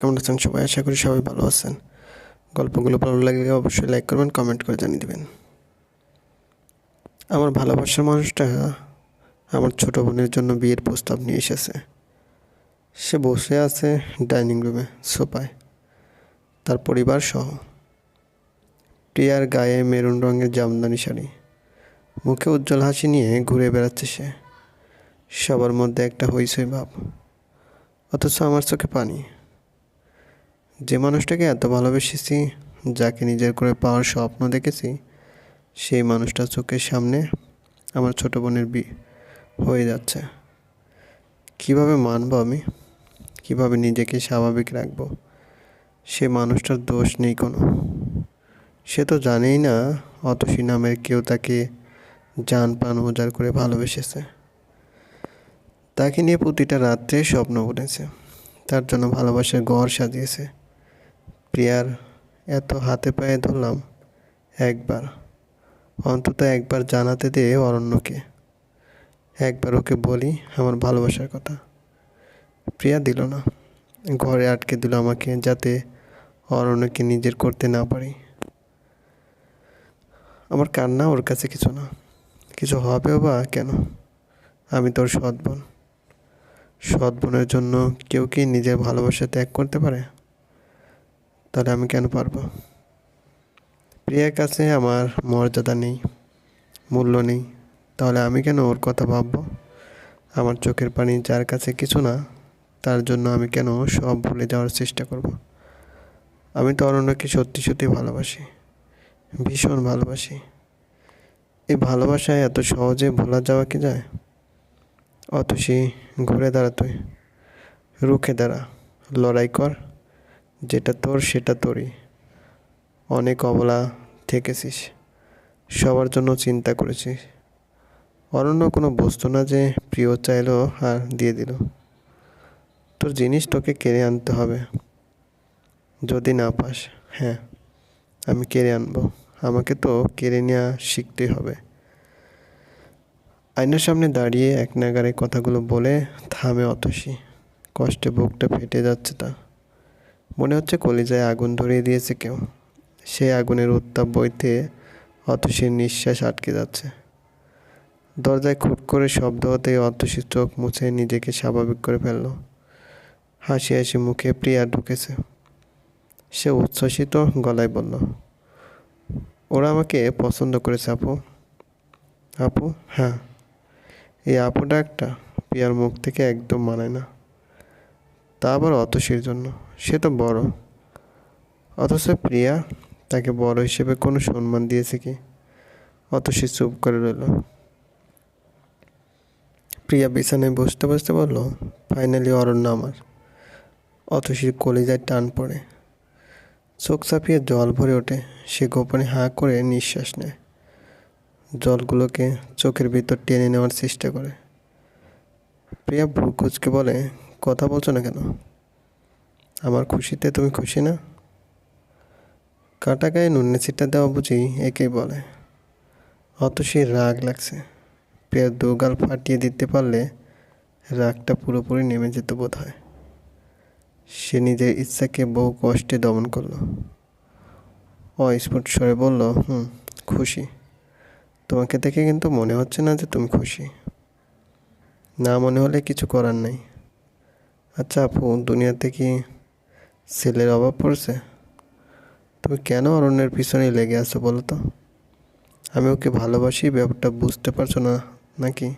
কেমন আছেন সবাই আশা করি সবাই ভালো আছেন। গল্পগুলো ভালো লাগলে অবশ্যই লাইক করবেন, কমেন্ট করে জানিয়ে দেবেন। আমার ভালোবাসার মানুষটা আমার ছোট বোনের জন্য বিয়ের প্রস্তাব নিয়ে এসেছে। সে বসে আছে ডাইনিং রুমে, সোফায়। তার পরিবার সহ। প্রিয়ার গায়ে মেরুন রঙের জামদানি শাড়ি। মুখে উজ্জ্বল হাসি নিয়ে ঘুরে বেড়াচ্ছে সে। সবার মধ্যে একটা হইসই ভাব। অথচ আমার চোখে পানি। যে মানুষটাকে এত ভালোবেসেছি, যাকে নিজের করে পাওয়ার স্বপ্ন দেখেছি, সেই মানুষটা চোখের সামনে আমার ছোট বোনের বি হয়ে যাচ্ছে। কীভাবে মানব আমি? কীভাবে নিজেকে স্বাভাবিক রাখব? সে মানুষটার দোষ নেই কোনো। সে তো জানেই না, অতসী নামের কেউ তাকে যান প্রাণ উজাড় করে ভালোবেসেছে। তাকে নিয়ে প্রতিটা রাত্রে স্বপ্ন বুনেছে তার জন্য ভালোবাসার ঘর সাজিয়েছে। প্রিয়ার এত হাতে পায়ে ধরলাম একবার, অন্তত একবার জানাতে দে অরণ্যকে। একবার ওকে বলি আমার ভালোবাসার কথা। প্রিয়া দিল না। ঘরে আটকে দিল আমাকে যাতে অরণ্যকে নিজের করতে না পারি। আমার কান্না ওর কাছে কিছু না। কিছু হবেও বা কেন? আমি তোর সৎ বোন। সৎ বোনের জন্য কেউ কি নিজের ভালোবাসা ত্যাগ করতে পারে? তাহলে আমি কেন পারব? প্রিয়ার কাছে আমার মর্যাদা নেই, মূল্য নেই। তাহলে আমি কেন ওর কথা ভাববো? আমার চোখের পানি যার কাছে কিছু না, তার জন্য আমি কেন সব ভুলে যাওয়ার চেষ্টা করব। আমি তো অরণ্যকে সত্যি সত্যি ভালোবাসি, ভীষণ ভালোবাসি। এই ভালোবাসায় এত সহজে ভোলা যাওয়া কি যায়? অতসী ঘুরে দাঁড়া তুই, রুখে দাঁড়া, লড়াই কর। যেটা তোর, সেটা তোরই। অনেক অবলা থেকেছিস। সবার জন্য চিন্তা করেছিস। অরণ্য কোনো বস্তু না যে প্রিয় চাইলো আর দিয়ে দিল। তোর জিনিস তোকে কেড়ে আনতে হবে। যদি না পাস হ্যাঁ আমি কেড়ে আনব। আমাকে তো কেড়ে নেওয়া শিখতেই হবে। আয়নার সামনে দাঁড়িয়ে এক নাগারে কথাগুলো বলে থামে অতসী। কষ্টে বুকটা ফেটে যাচ্ছে তা মনে হচ্ছে কলিজায় আগুন ধরিয়ে দিয়েছে কেউ। সেই আগুনের উত্তাপ বইতে অতসীর নিঃশ্বাস আটকে যাচ্ছে। দরজায় খুট করে শব্দ হতেই অতসীর চোখ মুছে নিজেকে স্বাভাবিক করে ফেলল। হাসি হাসি মুখে প্রিয়া ঢুকেছে। সে উচ্ছ্বসিত গলায় বলল, ওরা আমাকে পছন্দ করেছে, আপু। আপু? হ্যাঁ। এই আপুটা একটা প্রিয়ার মুখ থেকে একদম মানায় না। তা আবার অতসীর জন্য। সে তো বড়। অথচ প্রিয়া তাকে বড় হিসেবে কোনো সম্মান দিয়েছে কি? অতসী চুপ করে রইল। প্রিয়া বিছানায় বসতে বসতে বলল, ফাইনালি অরণ্য আমার। অতসীর কলিজায় টান পড়ে। চোখ চাপিয়ে জল ভরে ওঠে। সে গোপনে হাঁ করে নিঃশ্বাস নেয়। জলগুলোকে চোখের ভিতর টেনে নেওয়ার চেষ্টা করে। প্রিয়া ভ্রু কুচকে বলে কথা বলছো না কেন? আমার খুশিতে তুমি খুশি না? কাটা গায়ে নুনে ছিটা দেওয়া বুঝি একেই বলে। অত সে রাগ লাগছে। প্রিয়ার দুগাল ফাটিয়ে দিতে পারলে রাগটা পুরোপুরি নেমে যেত বোধ হয় সে নিজের ইচ্ছাকে বহু কষ্টে দমন করল। অস্ফুট স্বরে বলল, হুম, খুশি। তোমাকে দেখে কিন্তু মনে হচ্ছে না যে তুমি খুশি। না মনে হলে কিছু করার নাই। আচ্ছা আপু, দুনিয়াতে কি ছেলের অভাব পড়ছে? তুমি কেন অরণ্যের পিছনে লেগে আছো বলো তো? আমি ওকে ভালোবাসি, ব্যাপারটা বুঝতে পারছ না নাকি?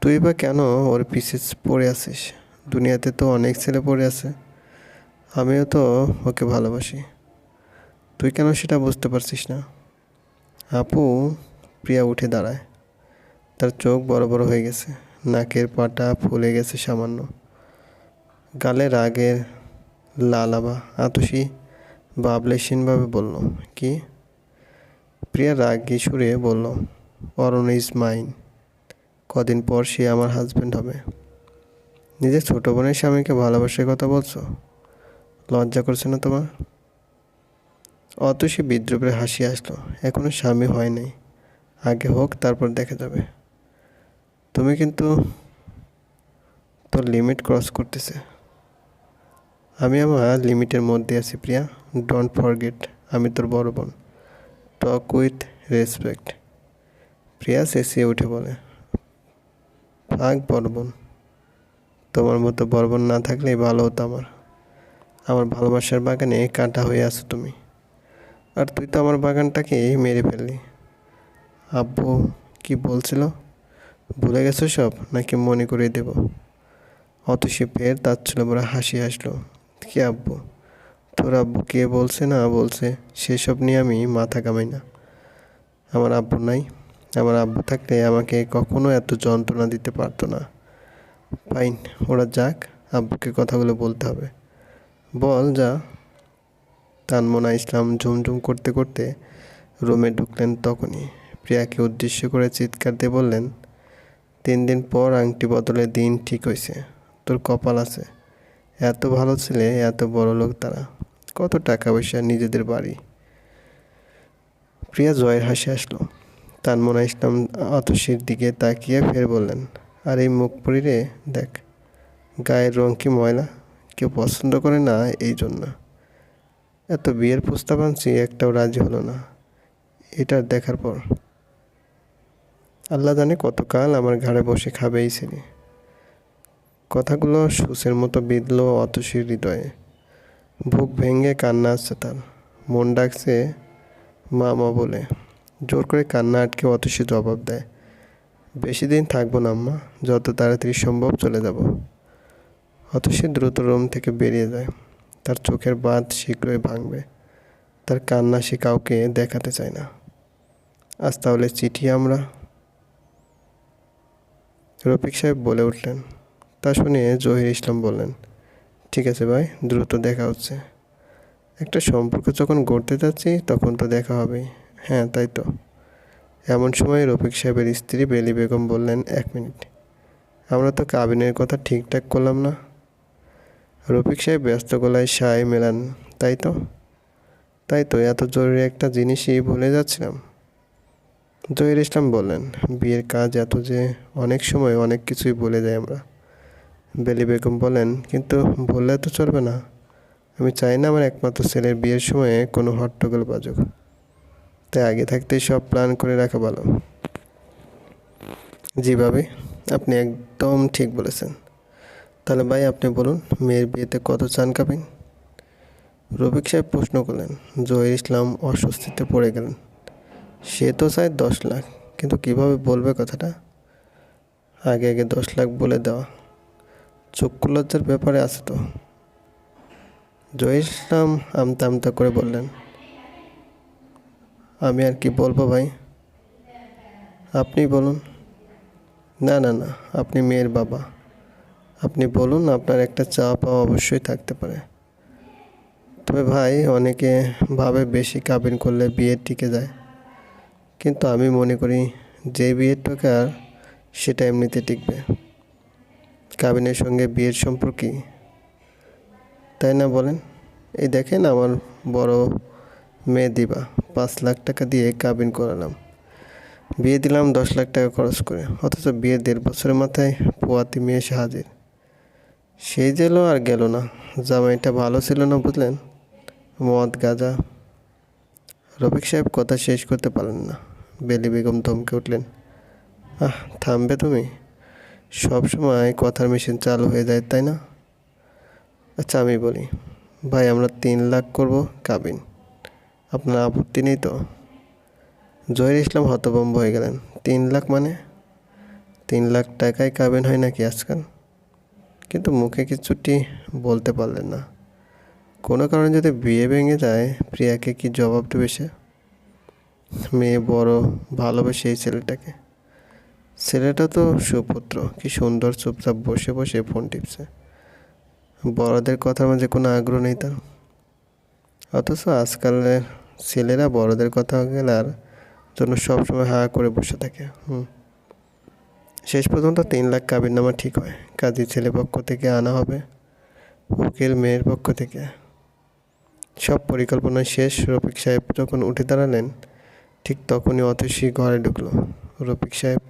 তুই বা কেন ওর পিছে পড়ে আছিস? দুনিয়াতে তো অনেক ছেলে পড়ে আছে। আমিও তো ওকে ভালোবাসি। তুই কেন সেটা বুঝতে পারছিস না? আপু, প্রিয়া উঠে দাঁড়ায়। তার চোখ বড় বড় হয়ে গেছে। নাকের পাটা ফুলে গেছে সামান্য। গালে রাগের লালাবা, আতসী বাবলেসীনভাবে বলল, কি? প্রিয়া রাগি সুরে বলল, অরণ ইজ মাইন, কদিন পর সে আমার হাজব্যান্ড হবে। নিজের ছোটো বোনের স্বামীকে ভালোবাসার কথা বলছো? লজ্জা করছে না তোমার? অত সে বিদ্রুপের হাসি আসলো, এখনও স্বামী হয় নাই। আগে হোক, তারপর দেখা যাবে। তুমি কিন্তু তোর লিমিট ক্রস করতেছে। আমি আমার লিমিটের মধ্যে আছি প্রিয়া। ডোন্ট ফরগেট আমি তোর বড় বোন। টক উইথ রেসপেক্ট প্রিয়া চেঁচিয়ে উঠে বলে, থাক বড় বোন। তোমার মতো বড় বোন না থাকলেই ভালো হতো আমার। আমার ভালোবাসার বাগানে কাঁটা হয়ে আছো তুমি। আর তুই তো আমার বাগানটাকে মেরে ফেললি। আব্বু কি বলছিল? ভুলে গেছো সব? নাকি মনে করিয়ে দেব? অতসী ফের তার ছিল বড় হাসি আসলো। কি আব্বু? তোর আব্বু কে বলছে, না বলছে, সেসব নিয়ে আমি মাথা কামাই না। আমার আব্বু নাই। আমার আব্বু থাকলে আমাকে কখনো এত যন্ত্রণা দিতে পারতো না। ফাইন, ওরা যাক, আব্বুকে কথাগুলো বলতে হবে। বল, যা। তানমনা ইসলাম ঝুমঝুম করতে করতে রুমে ঢুকলেন তখনই। প্রিয়াকে উদ্দেশ্য করে চিৎকার দিয়ে বললেন, তিন দিন পর আংটি বদলে দিন ঠিক হয়েছে তোর কপাল আছে। এত ভালো ছেলে, এত বড় লোক তারা। কত টাকা পয়সা নিজেদের বাড়ি। প্রিয়া জয়ের হাসি আসলো। তানমনা ইসলাম অতসীর দিকে তাকিয়ে ফের বললেন, আর এই মুখ পরিরে দেখ, গায়ের রং কি ময়লা? কেউ পছন্দ করে না এই জন্য। এত বিয়ের প্রস্তাব আনছি, একটাও রাজি হলো না। এটার দেখার পর। আল্লাহ জানে কতকাল আমার ঘাড়ে বসে খাবে এই ছেলে কথাগুলো সুসের মতো বিঁধল অতসীর হৃদয়ে। বুক ভেঙে কান্না আসছে তার। মন ডাকছে মা মা বলে। জোর করে কান্না আটকে অতসী জবাব দেয়। বেশি দিন থাকব না, আম্মা। যত তাড়াতাড়ি সম্ভব চলে যাব। অতসী দ্রুত রুম থেকে বেরিয়ে যায়। তার চোখের বাঁধ শীঘ্রই ভাঙবে। তার কান্না সে কাউকে দেখাতে চায় না। আজ তাহলে চিঠি আমরা? রফিক সাহেব বলে উঠলেন। তা শুনে জহির ইসলাম বললেন, ঠিক আছে ভাই, দ্রুত দেখা হচ্ছে। একটা সম্পর্ক যখন গড়তে যাচ্ছি, তখন তো দেখা হবেই হ্যাঁ তাই তো। এমন সময় রফিক সাহেবের স্ত্রী বেলি বেগম বললেন, এক মিনিট, আমরা তো কাবিনের কথা ঠিকঠাক করলাম না। রফিক সাহেব ব্যস্ত গলায় সায় মেলান, তাই তো? তাই তো, এত জরুরি একটা জিনিসই ভুলে যাচ্ছিলাম। জহির ইসলাম বললেন, বিয়ের কাজ এত যে, অনেক সময় অনেক কিছুই বলে যাই আমরা। বেলি বেগম বলেন, কিন্তু বললে তো চলবে না। আমি চাই না আমার একমাত্র ছেলের বিয়ের সময়ে কোনো হট্টগোল বাজুক। তাই আগে থাকতেই সব প্ল্যান করে রাখা ভালো। জি ভাবি, আপনি একদম ঠিক বলেছেন। তাহলে ভাই, আপনি বলুন, মেয়ের বিয়েতে কত চান কাবিন রফিক সাহেব প্রশ্ন করলেন, জহির ইসলাম অস্বস্তিতে পড়ে গেলেন। সে তো চায় দশ লাখ, কিন্তু কীভাবে বলবে কথাটা? আগে আগে দশ লাখ বলে দেওয়া। চক্ষু লজ্জার ব্যাপারে আছে তো। জহির ইসলাম আমতা আমতা করে বললেন। আমি আর কি বলব ভাই? আপনি বলুন। না না না, আপনি মেয়ের বাবা। আপনি বলুন আপনার একটা চা পাওয়া অবশ্যই থাকতে পারে। তবে ভাই, অনেকে ভাবে বেশি কাবিন করলে বিয়ে টিকে যায়। কিন্তু আমি মনে করি, যে বিয়ের টাকার সেটা এমনিতে টিকবে। কাবিনের সঙ্গে বিয়ের সম্পর্কই তাই না বলেন? এই দেখেন আমার বড় মেয়ে দিবা, পাঁচ লাখ টাকা দিয়ে কাবিন করালাম। বিয়ে দিলাম দশ লাখ টাকা খরচ করে, অথচ বিয়ের দেড় বছরের মাথায় পোয়াতি মেয়ে এসে হাজির। সেই গেল আর গেল না, জামাইটা ভালো ছিল না বুঝলেন? মদ, গাজা। রফিক সাহেব কথা শেষ করতে পারলেন না। বেলি বেগম ধমকে উঠলেন, আহ, থামবে তুমি? সব সময় কথার মেশিন চালু হয়ে যায়, তাই না? আচ্ছা আমি বলি। ভাই, আমরা তিন লাখ করব কাবিন। আপনার আপত্তি নেই তো? জহির ইসলাম হতভম্ব হয়ে গেলেন। তিন লাখ মানে? তিন লাখ টাকায় কাবিন হয় নাকি আজকাল? কিন্তু মুখে কিছুটি বলতে পারলেন না। কোনো কারণে যদি বিয়ে ভেঙে যায়, প্রিয়াকে কি জবাব দেবে সে? মেয়ে বড় ভালোবাসে এই ছেলেটাকে। ছেলেটা তো সুপুত্র কি সুন্দর চুপচাপ বসে বসে ফোন টিপছে। বড়দের কথার মাঝে কোনো আগ্রহ নেই তার অথচ আজকালের ছেলেরা বড়দের কথা গেলার জন্য সবসময় হা করে বসে থাকে, হুম। শেষ পর্যন্ত তিন লাখ কাবির নামা ঠিক হয়। কাজী ছেলে পক্ষ থেকে আনা হবে, উকিল মেয়ের পক্ষ থেকে। সব পরিকল্পনা শেষ, রফিক সাহেব যখন উঠে দাঁড়ালেন, ঠিক তখনই অতসী ঘরে ঢুকলো। রফিক সাহেব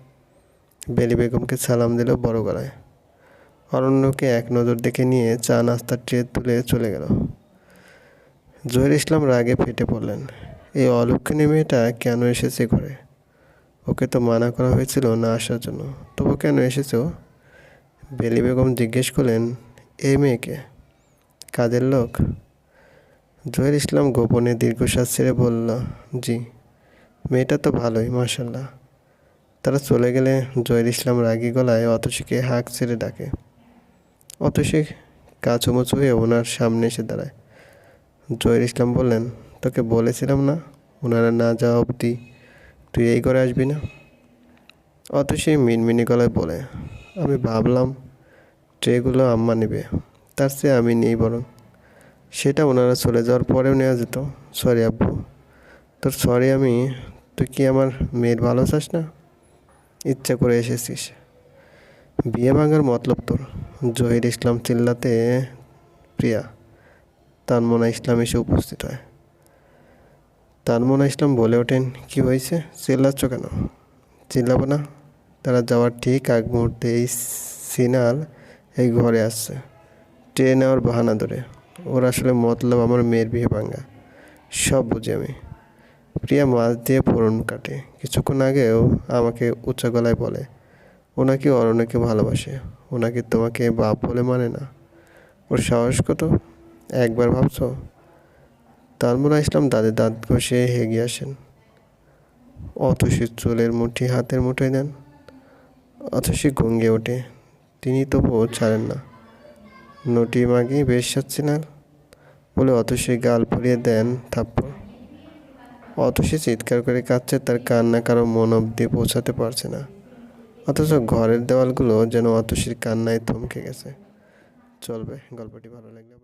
বেলি বেগমকে সালাম দিল বড় গলায়। অরণ্যকে এক নজর দেখে নিয়ে চা নাস্তার ট্রে তুলে চলে গেল। জহির ইসলাম রাগে ফেটে পড়লেন। এই অলক্ষণী মেয়েটা কেন এসেছে ঘরে? ওকে তো মানা করা হয়েছিল না আসার জন্য। তবু কেন এসেছে ও? বেলি বেগম জিজ্ঞেস করলেন এই মেয়েকে? কাজের লোক? জহির ইসলাম গোপনে দীর্ঘশ্বাস ছেড়ে বলল, জি, মেয়েটা তো ভালোই মার্শাল্লাহ তারা চলে গেলে জহির ইসলাম রাগী গলায় অতসীকে হাঁক ছেড়ে ডাকে। অতসী কাছুমুচু হয়ে ওনার সামনে এসে দাঁড়ায়। জহির ইসলাম বললেন, তোকে বলেছিলাম না ওনারা না যাওয়া অবধি তুই এই ঘরে আসবি না? অতসী মিনমিনি গলায় বলে, আমি ভাবলাম ট্রেগুলো আম্মা নেবে, তার চেয়ে আমি নেই বরং। সেটা ওনারা চলে যাওয়ার পরেও নেওয়া যেত। সরি আব্বু, তোর সরি আমি, তুই কি আমার মেয়ের ভালো চাস না? ইচ্ছা করে এসেছিস। বিয়ে ভাঙার মতলব তোর। জহির ইসলাম চিল্লাতে প্রিয়া, তানমনা ইসলাম এসে উপস্থিত হয়। তানমনা ইসলাম বলে ওঠেন, কি হয়েছে? চিল্লাচ্ছ কেন? চিল্লাবো না। তারা যাওয়ার ঠিক আগ মুহূর্তে এই সিনাল এই ঘরে আসছে। ট্রেন নেওয়ার বাহানা ধরে। ওর আসলে মতলব আমার মেয়ের বিয়ে ভাঙা। সব বুঝি আমি। প্রিয়া মাছ দিয়ে ফোড়ন কাটে। কিছুক্ষণ আগেও আমাকে উচ্চ গলায় বলে ও নাকি অরণ্যকে ভালোবাসে। ও নাকি তোমাকে বাপ বলে মানে না। ওর সাহস কত? একবার ভাবছ? তালমুরা ইসলাম দাঁতে দাঁত ঘষে হেগে আসেন। অতসী চুলের মুঠি হাতের মুঠোয় দেন। অতসী গঙ্গে ওঠে। তিনি তবুও ছাড়েন না। নটি মাগি বেশ যাচ্ছে না বলে অতসী গাল পরিয়ে দেন থাপ্পড় অতসী চিৎকার করে কাঁদছে, তার কান্না কারও মন অব্দি পৌঁছাতে পারছে না। অথচ ঘরের দেওয়ালগুলো যেন অতসীর কান্নায় থমকে গেছে। চলবে, গল্পটি ভালো লাগলে